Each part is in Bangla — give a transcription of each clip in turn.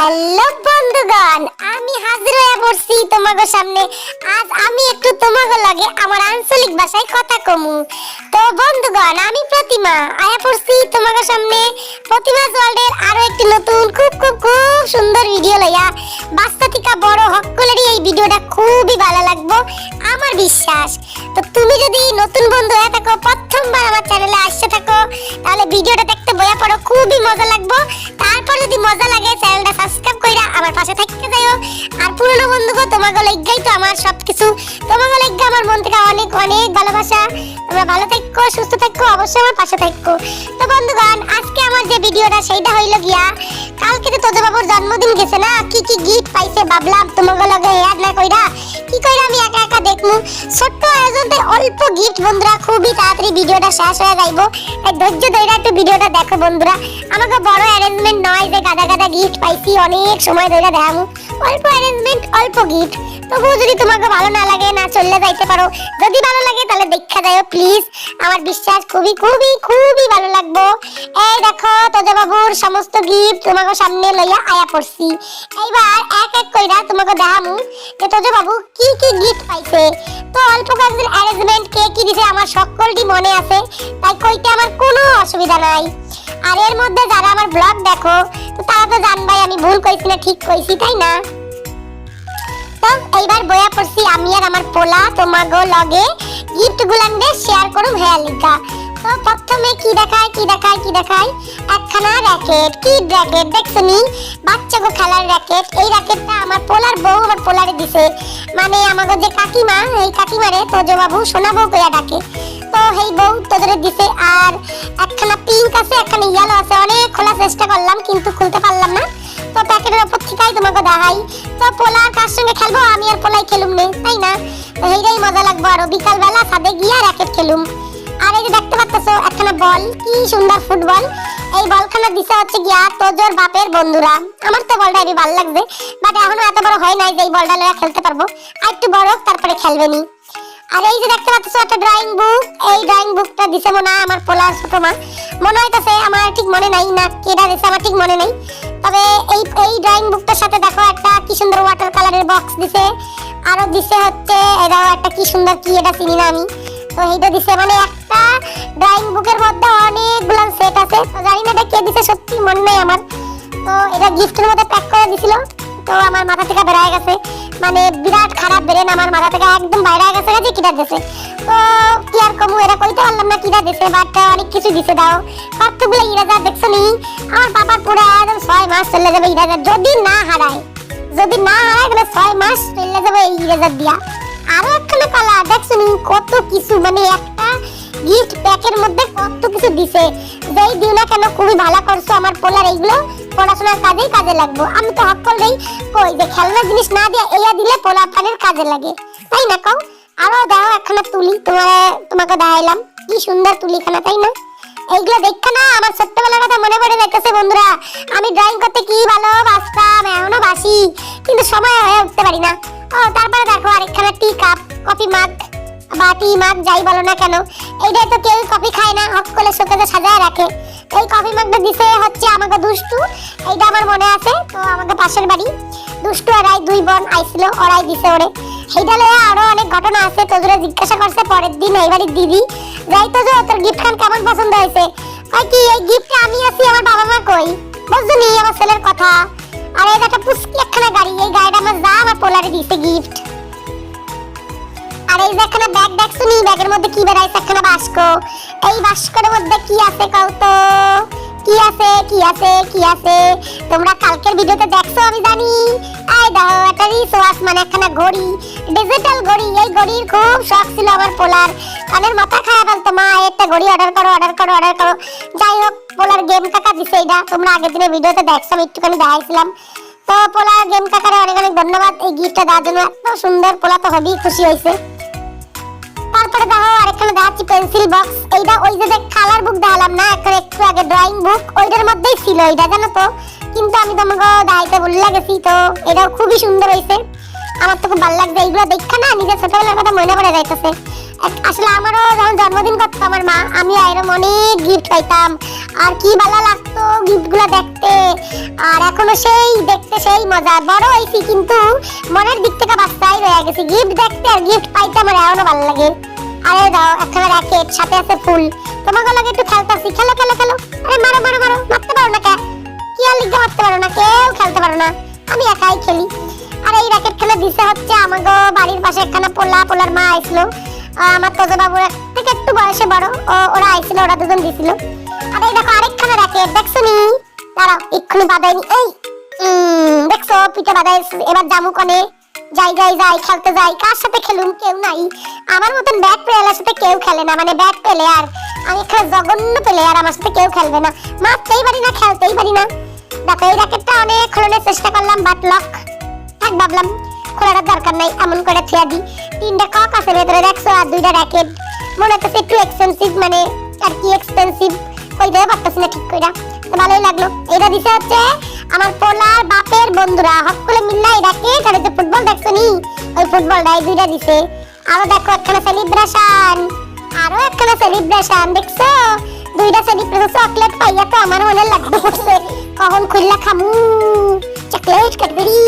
হ্যালো বন্ধুগণ, আমি হাজির হয়ে পড়ছি তোমাদের সামনে। আজ আমি একটু তোমাদের লাগে আমার আঞ্চলিক ভাষায় কথা কমু। তো বন্ধুগণ, আমি প্রতিমা, আয়া পড়ছি তোমাদের সামনে। প্রতিমা ওয়ার্ল্ডের আরও একটি নতুন, খুব খুব খুব সুন্দর ভিডিও লইয়া। বাচ্চা থেকে বড় সকলেরই এই ভিডিওটা খুবই ভালো লাগবো, আমার বিশ্বাস। তো তুমি যদি নতুন বন্ধু হয়ে থাকো, প্রথমবার আমার চ্যানেলে আসতে থাকো, তাহলে ভিডিওটা দেখতে বয়া পড়ো, খুবই মজা লাগবো। তারপর যদি মজা লাগে চ্যানেলটা সাবস্ক্রাইব কইরা আমার পাশে থাকতে যাইও। আর পুরনো বন্ধুগো তোমাকে লজ্ঞাই তো আমার সবকিছু। তোমাকে লজ্ঞা আমার মন থেকে অনেক অনেক ভালোবাসা। তোমরা ভালো থাকো, সুস্থ থাকো, অবশ্যই আমার পাশে থাকো। তো বন্ধুগণ, আজকে আমার যে ভিডিওটা, সেইটা হইল গিয়া, কালকে তো তোদের বাবুর জন্মদিন গেছে না, কি কি গিফট পাইছে ভাবলাম তোমাকে লগে অ্যাড না কইরা, কি কইরা আমি একা একা দেখমু। ছোট্ট আয়োজনতে অল্প গিফট বন্ধুরা, খুবই তাড়াতাড়ি ভিডিওটা শেষ হয়ে যাইবো। তাই ধৈর্য ধরে একটু ভিডিওটা দেখো বন্ধুরা। আমাকে বড় অ্যারেঞ্জমেন্ট নয় যে গাদা গাদা গিফট পাইছি, অনেক সময় ধরে দেখামু। অল্প অ্যারেঞ্জমেন্ট অল্প গিফট। তবুও যদি তোমাকে ভালো না লাগে, না চললে যাইতে পারো, যদি ভালো লাগে তাহলে দেখা যাও প্লিজ আমার বিশ্বাস খুবই খুবই খুবই ভালো লাগবো। এই দেখো তোজা বাবুর সমস্ত গিফট তোমাকে সামনে লইয়া আয়া পড়ছি। এইবার এক এক কইরা তোমাকে দেখামু যে তোজা বাবু কি কি গিফট পাইছে। তো অল্প কয়েকদিন অ্যারেঞ্জমেন্ট কে কি দিছে, আমার সকলটি মনে আছে। তাই কইতে আমার কোনো অসুবিধা নাই। আর এর মধ্যে যারা আমার ব্লগ দেখো, তো তারা তো জানবাই আমি ভুল কইছি না ঠিক কইছি, তাই না? তো এইবার বয়া পড়ছি আমি আর আমার পোলা, তোমাগো লগে গিফট দিয়ে শেয়ার করুম হেয়ার লিগা। তো প্রথমে কি দেখায় কি দেখায় কি দেখায়? একখানা র্যাকেট কি র্যাকেট দেখছ নি বাচ্চা গো খেলার র্যাকেট এই র্যাকেটটা আমার পোলার বউ আমার পোলারে দিছে। মানে আমাগো যে কাকিমা, এই কাকিমারে তোজো বাবু সোনা বউ কইয়া ডাকে। তো এই বউ তোদের দিছে আর একখানা পিঙ্ক আছে, একখানা ইয়েলো আছে। অনেক খোলার চেষ্টা করলাম, কিন্তু খুলতে পারলাম না। তো প্যাকেটের উপর থেকেই তোমাকে দেখাই। তো পোলা কার সঙ্গে খেলব? আমি আর পোলাই খেলুম নে, তাই না? তো এইটাই মজা লাগবো। আরও বিকাল বেলা ছাদে গিয়া র্যাকেট খেলুম। আর যে দেখতে পাচ্ছ একখানা বল। কি সুন্দর ফুটবল। এই বলখানা দিছে হচ্ছে গিয়া তোজোর বাপের বন্ধুরা। আমার তো বলটা হেবি ভালো লাগছে বাট এখনও এত বড় হয় নাই যে এই বলটা লইয়া খেলতে পারব। আর একটু বড় তারপরে খেলবে নি আর এই যে দেখতে পাচ্ছ একটা ড্রয়িং বুক এই ড্রয়িং বুকটা দিছে মনে হয় আমার পোলার ছোট মা। মনে হইতাছে আমার ঠিক মনে নাই না কেডা দিছে, আমার ঠিক মনে নেই। তবে এই এই ড্রয়িং বুকটার সাথে দেখো একটা কি সুন্দর ওয়াটার কালারের বক্স দিছে। আরও দিছে হচ্ছে, এটাও একটা কি সুন্দর কি, এটা চিনি না আমি। তো এইটা দিছে। মানে একটা ড্রয়িং বুকের মধ্যে অনেকগুলো সেট আছে। তো জানি না এটা কে দিছে, সত্যি মনে নাই আমার। তো এটা গিফটের মধ্যে প্যাক করে দিছিল। তো আমার মাথা থেকে বেড়ায় গেছে। মানে বিরাট খারাপ বেরেন আমার মাথা থেকে একদম বাইরে গেছে। গেছে কিটা দিছে। তো কি আর কমু এরা কইতে পারলাম না কিটা দিছে বাট অনেক কিছু দিছে দাও। কতগুলো ইরাজার দেখছ নি আমার বাবার পুরো একদম ছয় মাস চলে যাবে ইরাজার যদি না হারায়, যদি না হারায়, তাহলে ছয় মাস চলে যাবে এই ইরেজার দিয়া। আরও একখানা কালার দেখছ কত কিছু মানে একটা গিফট প্যাকের মধ্যে কত কিছু দিছে। যেই দিও না কেন, খুবই ভালো করছ আমার পোলার, এইগুলো পড়াশোনার কাজেই কাজে লাগবো। আমি তো হক করলেই কই যে খেলনার জিনিস না দিয়ে, এইয়া দিলে পোলা পানের কাজে লাগে। তাই না কও? আরও দাও একখানা তুলি, তোমার, তোমাকে দেখাইলাম। কি সুন্দর তুলিখানা, তাই না? এইগুলো দেখে না, আমার ছোট্টবেলার কথা মনে পড়ে যাইতেছে বন্ধুরা। আমি ড্রয়িং করতে কি ভালোবাসতাম, এখনও বাসি, কিন্তু সময় হয়ে উঠতে পারি না। ও, তারপরে দেখো, আরেকখানা টি কাপ কফি মাগ বা টি মাগ যাই বলো না কেন। এইটা তো কেউ কফি খায় না, হক করে শোকেজে সাজায় রাখে। এই কফি মাগটা দিছে হচ্ছে আমাকে দুষ্টু, এইটা আমার মনে আছে তো আমাকে পাশের বাড়ি। দুষ্টু আর আই দুই বোন আইছিল, ওরাই দিছে ওরে। সেইটা লয়ে আরও অনেক ঘটনা আছে তোদের জিজ্ঞাসা করছে পরের দিন এই বাড়ির দিদি যাই তো যে, তোর গিফট খান কেমন পছন্দ হয়েছে? কয় কি, এই গিফটে আমি আছি, আমার বাবা মা কই? বুঝছ নি আমার ছেলের কথা। আর এই একটা পুস্কি একখানা গাড়ি, এই গাড়িটা আমার যা আমার পোলারে দিছে গিফট আর এই যে একখানা ব্যাগ দেখছ নি ব্যাগের মধ্যে কি বেরাইছে একখানা বাস্ক। এই বাস্কের মধ্যে কি আছে কও তো? কি আছে কি আছে কি আছে? তোমরা কালকের ভিডিওতে দেখছ, আমি জানি। এই দাও, একটা রিসওয়াচ মানে একখানা ঘড়ি। ডিজিটাল ঘড়ি, এই ঘড়ির খুব শখ ছিল আমার পোলার। কানের মাথা খারাপ ফেলতো মা একটা ঘড়ি অর্ডার করো অর্ডার করো অর্ডার করো। যাই হোক, পোলার গেম কাকা দিছে এটা তোমরা আগের দিনের ভিডিওতে দেখছ, আমি একটুখানি দেখাইছিলাম। তো পোলার গেম কাকারে অনেক অনেক ধন্যবাদ এই গিফটটা দেওয়ার জন্য। এত সুন্দর পোলা তো হবেই খুশি হয়েছে তারপরে দেখো আরেকখানে দেখাচ্ছি পেন্সিল বক্স এইটা ওই যে কালার বুক দেখালাম না এখন একটু আগে ড্রয়িং বুক ওইটার মধ্যেই ছিল এটা জানো তো? কিন্তু আমি তোমাকে দেখাইতে ভুলে গেছি তো। এটাও খুবই সুন্দর হয়েছে আমার তো খুব ভালো লাগছে, এইগুলো দেখা না, নিজের ছোটবেলার কথা মনে পড়ে যাইতেছে। আসলে আমারও যখন জন্মদিন করতো আমার মা, আমি এরকম অনেক গিফট পাইতাম। আর কি ভালো লাগতো গিফটগুলো দেখতে। আর এখনও সেই, দেখতে সেই মজা। বড় হয়েছি কিন্তু মনের দিক থেকে বাচ্চাই রয়ে গেছি। গিফট দেখতে আর গিফট পাইতে আমার এখনও ভালো লাগে। আরে দাও একখানা র্যাকেট সাথে আছে ফুল। তোমাকে লাগে একটু খেলতাছি খেলো খেলো খেলো। আরে মারো মারো মারো। মারতে পারো না কে? কি আর লিখতে মারতে পারো না? কেউ খেলতে পারো না। আমি একাই খেলি। আর এই র্যাকেট খেলা দিছে হচ্ছে আমাগো বাড়ির পাশে একখানা পোলা, পোলার মা আইছিল আমার তোজো বাবুর থেকে একটু বয়সে বড়। ওরা আইছিল ওরা দুজন দিছিল। আর এই দেখো, আরেকখানা র্যাকেট দেখছ নি? দাঁড়াও, এক্ষুনি বাদাইনি এই! দেখছ, পিঠে বাদাই এবার জামু কনে। যাই যাই খেলতে যাই। কার সাথে খেলুম? কেউ নাই। আমার মতন ব্যাট প্লেয়ারের সাথে কেউ খেলে না। মানে ব্যাট প্লেয়ার আমি এখানে জঘন্য প্লেয়ার আমার সাথে কেউ খেলবে না। মারতেই পারি না, খেলতেই পারি না। দেখো, এই র্যাকেটটা অনেক খোলানোর চেষ্টা করলাম বাট লক থাক, ভাবলাম, খোলার দরকার নাই, এমন করে থিয়া দি তিনটা কক আছে ভেতরে, দেখছ? আর দুইটা র্যাকেট মনে হচ্ছে একটু এক্সপেন্সিভ মানে আর কি এক্সপেন্সিভ কই দেবে পারতেছি না ঠিক কইরা। ভালোই লাগল। এটা দিছে হচ্ছে আমার পোলার বাপের বন্ধুরা, হক করে মিল্লা এই র্যাকেট আর ফুটবল দেখছ নি? ওই ফুটবলটা এই দুইটা দিছে। আরও দেখো একখানা সেলিব্রেশন আরও একখানা সেলিব্রেশন দেখছ? দুইটা সেলিব্রেশন চকলেট পাইয়া তো আমার মনে লাগবে করছে কখন খুললা খামু? চকলেট ক্যাডবেরি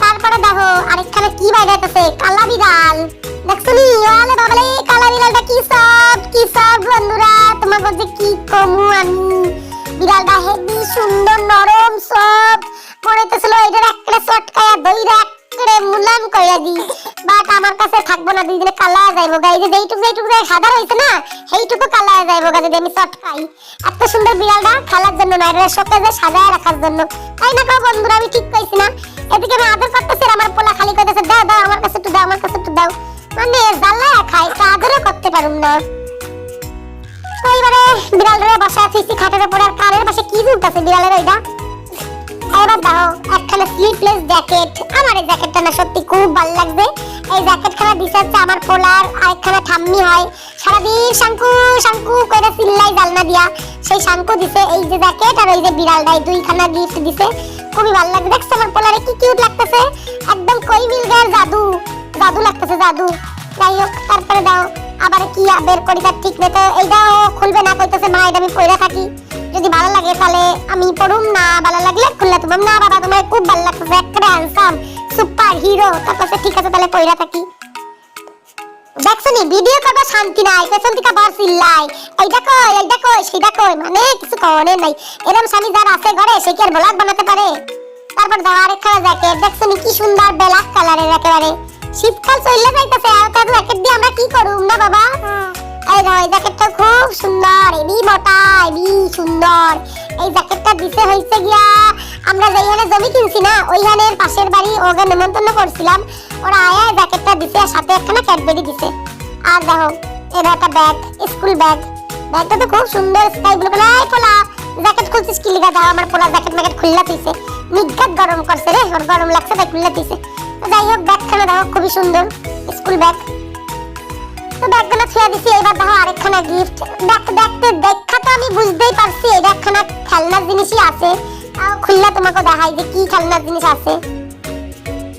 তারপরে দেখো, আরেকখানে কি বাইরাইতেছে কালা বিড়াল দেখছ নি? ওয়ালে বাবালে কালা বিড়ালটা কি কি কমু আমি? হেভি সুন্দর নরম সব? হইতেছিল এটার একটা চটকায়া দইরা আমার কাছে থাকব না দুই দিনে কালা যাইবো গাই যে সাদা রইছে না, সেইটুকু কালা যাইবো গা যদি আমি চটকাই। এত সুন্দর বিড়ালটা খেলার জন্য না, এটা শোকেজে সাজায় রাখার জন্য। তাই না কাউ বন্ধুরা, আমি ঠিক কইছি না। আমি আদর করতেছি আমার পোলা খালি কইতেছে, দাও দাও, আমার কাছে একটু দাও, আমার কাছে একটু দাও। মানে জ্বালা খাই তা আদরও করতে পারুম না। তো এবারে বিড়াল রে বসে খাটের উপর আর কানের পাশে কি ঝুলতেছে বিড়ালের ওইটা? এবার দাও একখানা স্লিপলেস জ্যাকেট আমার এই জ্যাকেটটা না সত্যি খুব ভালো লাগবে এই জ্যাকেট খানা দিছে আমার পোলার আরেকখানা ঠাম্মি হয়। সারাদিন শাঙ্কু শাঙ্কু করে চিল্লাই জালনা দিয়া। সেই শাঙ্কু দিছে, এই যে জ্যাকেট আর ওই যে বিড়ালটা এই দুইখানা গিফট দিছে। খুবই ভালো লাগছে। দেখছ আমার পোলারে কি কিউট লাগতেছে? একদম কই মিল গায়ের জাদু। জাদু লাগতেছে, জাদু। যাই হোক, তারপরে দাও আবার কি বের করি তার ঠিক নেই তো এইটাও খুলবে না, কইতেছে মা, এটা আমি পয়রা থাকি। যদি ভালো লাগে তাহলে আমি পড়ুম না, ভালো লাগলে খুললে তুমি না, বাবা, তোমার খুব ভালো লাগতেছে, একটা হ্যান্ডসাম সুপার হিরো তারপর ঠিক আছে, তাহলে পয়রা থাকি। দেখছ নি ভিডিও করব শান্তি নাই, পেছন থেকে বর চিল্লাই। কই, এইটা কই, সেটা কই মানে কিছু কনে নাই। এরকম স্বামী যার আছে ঘরে, সে কি আর ব্লগ বানাতে পারে? তারপর দাও আরেকখানা জ্যাকেট কি সুন্দর ব্ল্যাক কালারের একেবারে। শীতকাল চলে যাইতেছে আর তার জ্যাকেট দিয়ে আমরা কি করুম না বাবা? এই দাও এই জ্যাকেটটা খুব সুন্দর এবি মোটা এবি সুন্দর। এই জ্যাকেটটা দিতে হইছে গিয়া আমরা যেইখানে জমি কিনছি না ওইখানের পাশের বাড়ি ওকে নেমন্তন্ন করছিলাম। ওরা আয়া এই জ্যাকেটটা দিছে আর সাথে একখানা ক্যাডবেরি দিছে। আর দেখো এটা একটা ব্যাগ স্কুল ব্যাগ ব্যাগটা তো খুব সুন্দর স্কাই ব্লু কালার পোলা জ্যাকেট খুলছিস কি লিগা? দাও আমার পোলা জ্যাকেট ম্যাকেট খুললা দিছে নিগাত গরম করছে রে ওর গরম লাগছে তাই খুললা দিছে যাই হোক ব্যাগখানা দেখো, খুবই সুন্দর। স্কুল ব্যাগ তো ব্যাগখানা ছুঁয়া দিছি এবার দেখো আরেকখানা গিফট দেখ দেখতে দেখা তো আমি বুঝতেই পারছি এটা একখানা খেলনার জিনিসই আছে। তাও খুললা তোমাকে দেখাই যে কি খেলনার জিনিস আছে।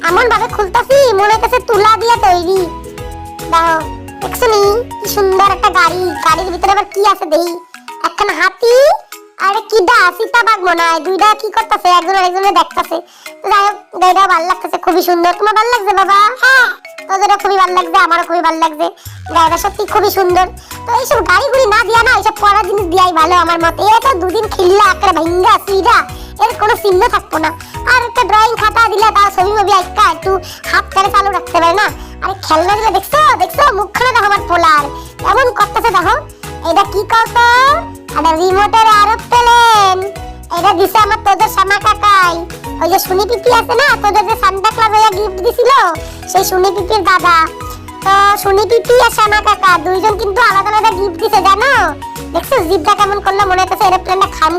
এমন ভাবে খুলতাছি, মনে হইতেছে তুলা দিয়ে তৈরি। দেখো, দেখছ কি সুন্দর একটা গাড়ি। গাড়ির ভিতরে আবার কি আছে দেই একখানা হাতি আর কি দা সীতাবাগ মনে হয়। দুইটা কি করতেছে? একজন আরেকজনের দেখতেছে। তো যাই হোক গাড়িটা ভালো লাগতেছে খুবই সুন্দর। তোমার ভালো লাগছে বাবা? হ্যাঁ। তোদেরও খুবই ভালো লাগছে আমারও খুবই ভালো লাগছে। গাড়িটা সত্যি খুবই সুন্দর। তো এইসব গাড়িগুলি না দিয়া না এইসব পড়া জিনিস দিয়াই ভালো আমার মতে। এটা তো দুদিন খিল্লা একটা ভাঙ্গা সিরা এর কোনো চিহ্ন থাকব না। আর একটা ড্রয়িং খাতা দিলে তাও ছবি মবি আঁকা একটু হাত করে চালু রাখতে পারে না। আরে খেলনা দিলে দেখছ? দেখছ? মুখখানা দেখো আমার পোলার। এমন করতেছে দেখো। এটা কি করতো এটা রিমোটের আরও প্লেন। এটা দিছে আমার তোদের শ্যামা কাকাই। ওই যে সুনি পিপি আছে না তোদের যে সান্তা ক্লাস হয়ে গিফট দিছিল, সেই সুনি পিপির দাদা। তো সুনি পিপি আর শ্যামা কাকা দুইজন কিন্তু আলাদা আলাদা গিফট দিছে, জানো? দেখছ, জিপটা কেমন করল, মনে হচ্ছে এরোপ্লেনটা খাম,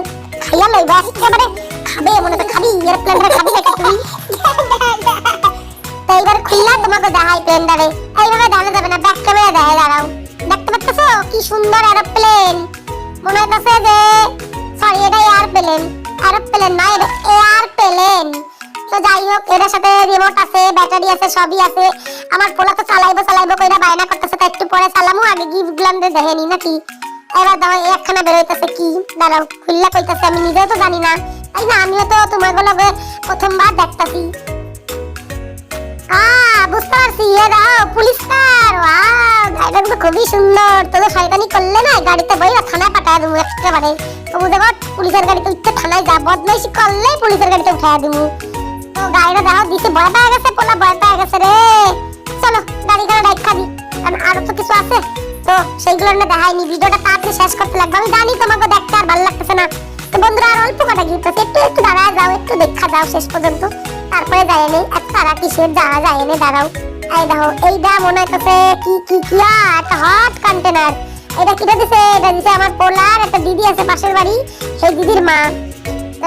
খাইয়া লইবা। একেবারে খাবে, মনে হচ্ছে খাবি এরোপ্লেনটা খাবি নাকি তুই। তো এইবার খুললা তোমাকে দেখাই প্লেনটারে এইভাবে দাঁড়ানো যাবে না ব্যাক ক্যামেরা দেখাই দাঁড়াও। দেখতে পাচ্ছ, কি সুন্দর এরোপ্লেন মনে হইতেছে যে সরি এটা এয়ার এয়ারপ্লেন এরোপ্লেন না, এটা এয়ারপ্লেন এলেন তো যাই হোক, এটার সাথে রিমোট আছে ব্যাটারি আছে, সবই আছে। আমার পোলা তো চালাইবো চালাইবো কইরা বায়না করতেছে, তো একটু পরে চালামু, আগে গিফট গুলাম দেখেনি নাকি? এবার দাও একখানা বের হইতেছে কি? দাঁড়াও, খুললা কইতাছে, আমি নিজেও তো জানি না। তাই না, আমিও তো তোমারগুলো প্রথমবার দেখতাছি। আহ বুঝতে পারছি, এ দাও পুলিশ কার ওয়াও গাড়িটা তো খুবই সুন্দর। তোদের শয়তানি করলে না গাড়িতে বইরা থানায় পাঠায় দেবো একেবারে। তবু দেখো, পুলিশের গাড়িতে উঠতে থানায় যা, বদমাইশি করলেই পুলিশের গাড়িতে উঠায় দেবো তো গাড়িটা দেখো দিছে ভয় পেয়ে গেছে, পোলা ভয় পেয়ে গেছে রে। চলো গাড়ি গাড়ি দেখা দি কারণ আরও তো কিছু আছে। তো সেইগুলো না দেখাইনি ভিডিওটা তাড়াতাড়ি শেষ করতে লাগবে। আমি জানি তোমাকে দেখতে আর ভালো লাগতেছে না। তো বন্ধুরা, আর অল্প কটা গিফট আছে, একটু একটু দাঁড়ায় যাও, একটু দেখা যাও শেষ পর্যন্ত। তারপরে যায় নেই এত তারা কিসের যাওয়া যায় এনে, দাঁড়াও। এই দেখো এইটা মনে হইতেছে কি কি কি একটা হট কন্টেনার এটা কিটা দিছে? এটা দিছে আমার পোলার একটা দিদি আছে পাশের বাড়ি, সেই দিদির মা।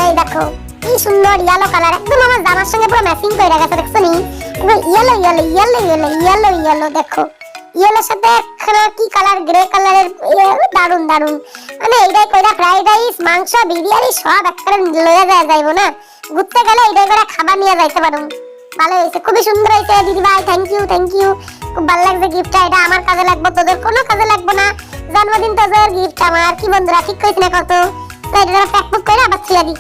এই দেখো, কি সুন্দর ইয়েলো কালার একদম আমার জামার সঙ্গে পুরো ম্যাচিং করে গেছে, দেখছ নি? একদম yellow yellow yellow yellow yellow yellow দেখো। ইয়েলোর সাথে একখানা কি কালার গ্রে কালারের দারুণ দারুণ মানে এইটাই কইরা ফ্রাইড রাইস মাংস, বিরিয়ানি সব একবারে লয়ে যায় যাইবো না? ঘুরতে গেলে এইটাই করে খাবার নিয়ে যাইতে পারো ভালো হয়েছে, খুবই সুন্দর হয়েছে। দিদি ভাই থ্যাংক ইউ থ্যাংক ইউ খুব ভালো লাগছে গিফটটা এটা আমার কাজে লাগবে, তোদের কোনো কাজে লাগবে না। জন্মদিন তোদের গিফট আমার, কি বন্ধুরা, ঠিক কইছি না কত? এটা প্যাক করে আবার দিই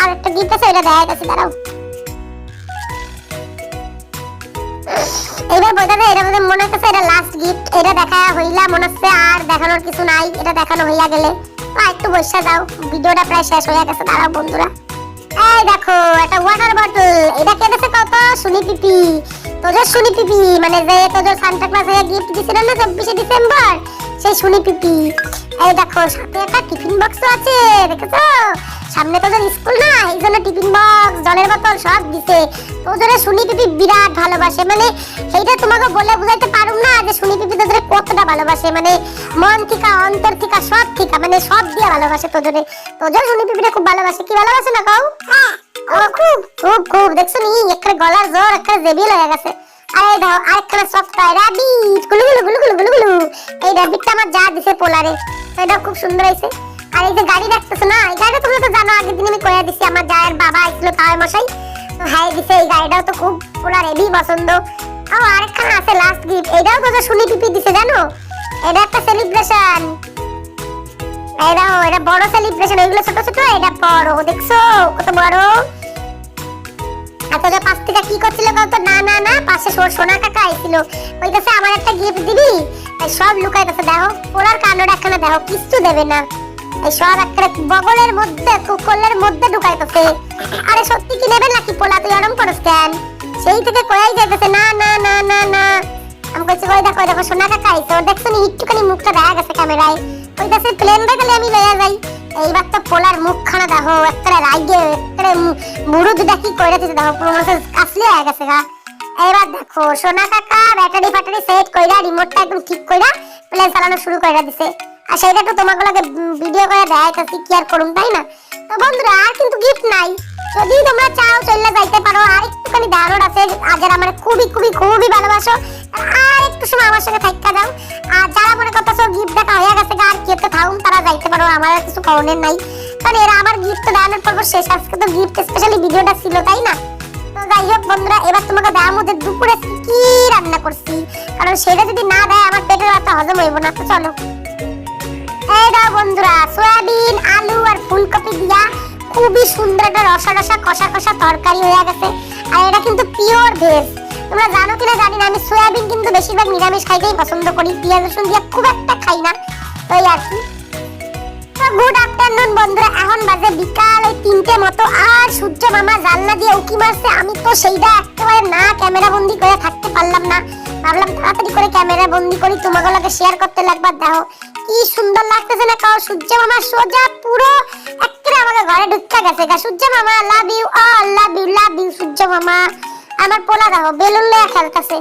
আর গিফট আছে গেছে দাঁড়াও। এটা বোধহয় মনে হচ্ছে এটা লাস্ট গিফট এটা দেখা হইলা, মনে হচ্ছে আর দেখানোর কিছু নাই, এটা দেখানো হইয়া গেলে। একটু বসে যাও, ভিডিওটা প্রায় শেষ হয়ে গেছে, দাঁড়াও বন্ধুরা। এই দেখো, একটা ওয়াটার বটল এটা কে দিছে কত? সুনি পিপি তোদের সুনি পিপি মানে যে তোদের সান্টা ক্লাস এর গিফট দিছিল না চব্বিশে ডিসেম্বর, সেই সুনি পিপি এই দেখো, সাথে একটা টিফিন বক্স আছে, দেখেছ? সামনে তো তোদের স্কুল না, এই জন্য টিফিন বক্স, জলের বোতল সব দিছে। তোদের শুনি পিপি বিরাট ভালোবাসে মানে সেইটা তোমাকে বলে বুঝাইতে পারুম না যে শুনি পিপি তোদের কতটা ভালোবাসে মানে মন থেকে, অন্তর থেকে, সব থেকে মানে সব দিয়ে ভালোবাসে তোদের তোদের শুনি পিপিটা খুব ভালোবাসে, কি ভালোবাসে না কও? ও খুব খুব খুব, দেখছ নি? একটা গলার জোর একটা জেবিল হয়ে গেছে। আরে দাও, আরেকখানা সফট রাবিট গুলু গুলু গুলু গুলু গুলু গুলু এই রাবিটটা আমার যা দিছে পোলারে। এটা খুব সুন্দর হয়েছে আর এই যে গাড়ি রাখতেছো না, এই গাড়িটা তুমি তো জানো, আগের দিন আমি কইয়া দিছি, আমার জায়ের বাবা আইছিল তাই মশাই। তো হ্যাঁ দিছে, এই গাড়িটাও তো খুব পোলার হেভি পছন্দ। ও আরেকখানা আছে লাস্ট গিফট এটাও তো শুনি পিপি দিছে, জানো? এটা একটা সেলিব্রেশন এই এটা বড় সেলিব্রেশন এগুলো ছোট ছোট, এটা বড় দেখছ, কত বড়। এতটা পাশ থেকে কি করছিল কত না না না, পাশে সোনা কাকা আইছিল। কইতাছে, আমার একটা গিফট দিবি? তাই সব লুকাইতেছে, দেখো, পোলার কান্ডটা একখানা দেখো, কিচ্ছু দেবে না। এই সব একটা বগলের মধ্যে কুকলের মধ্যে ঢুকাইতেছে। আরে সত্যি কি নেবে নাকি পোলা? তুই আরাম করস কেন? সেই থেকে কয়াই যাইতেছে। না না না না না। আমি কইছি কই দেখো দেখো, সোনা কাকা আইছে। ওর দেখছ একটুখানি মুখটা দেখা গেছে ক্যামেরায়। কইতাছে, প্লেন বাইতালে আমি লইয়া যাই। এইবার তো পোলার মুখখানা দেখো একটা রাইগে একটা মুরুদ দেখি কইরা দিতে দেখো, পুরো মনে কাসলি হয়ে গেছে গা। এবার দেখো, সোনা কাকা ব্যাটারি ফ্যাটারি সেট কইরা রিমোটটা একদম ঠিক কইরা প্লেন চালানো শুরু কইরা দিছে। আর সেইটা তো তোমাকে ভিডিও করে দেখাইতেছি কি আর করুম, তাই না? তো বন্ধুরা, আর কিন্তু গিফট নাই। যদি তোমরা চাও চলে যাইতে পারো, আর একটুখানি দারুণ আছে, আর আমার খুবই খুবই খুবই ভালোবাসো আর একটু সময় আমার সঙ্গে থাকা দাও আর যারা মনে করতেছো গিফট দেখা হয়ে গেছে, আর কেতে থাকুন তারা যাইতে পারো আমার কিছু করণের নাই। কারণ এরা আমার গিফট দেওয়ানোর পর্ব শেষ, আজকে তো গিফট স্পেশালি ভিডিওটা ছিল, তাই না? তো যাই হোক বন্ধুরা, এবার তোমাকে দেওয়ার মধ্যে দুপুরে কি রান্না করছি। কারণ সেটা যদি না দেয়, আমার পেটের একটা হজম হইব না, তো চলো। সূর্য মামা দিয়ে উকি মারছে, আমি তো সেইটা একেবারে না ক্যামেরা বন্দি করে থাকতে পারলাম না। ভাবলাম তাড়াতাড়ি করে ক্যামেরা বন্দি করি তোমাকে শেয়ার করতে লাগবে আর দেখো। কি সুন্দর লাগতেছে না কাও? সূর্য মামা সোজা পুরো একেবারে আমাকে ঘরে ঢুকে গেছে গা। সূর্য মামা love you all love you love you সূর্য মামা। আমার পোলা দেখো, বেলুন লয়ে খেলতেছে।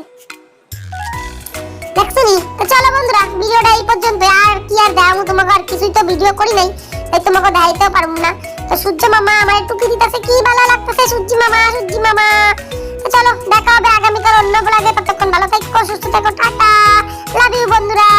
দেখছ নি? তো চলো বন্ধুরা, ভিডিওটা এই পর্যন্ত। আর কি আর দেখাবো? তোমাকে আর কিছুই তো ভিডিও করি নাই, তাই তোমাকে দেখাইতেও পারব না। তো সূর্য মামা, আমার টুকি দিতেছে? কি ভালো লাগতেছে সূর্য মামা সূর্য মামা? তো চলো, দেখা হবে আগামীকাল অন্য ব্লগে ততক্ষণ ভালো থাকো, সুস্থ থাকো, টাটা। লাভ ইউ বন্ধুরা।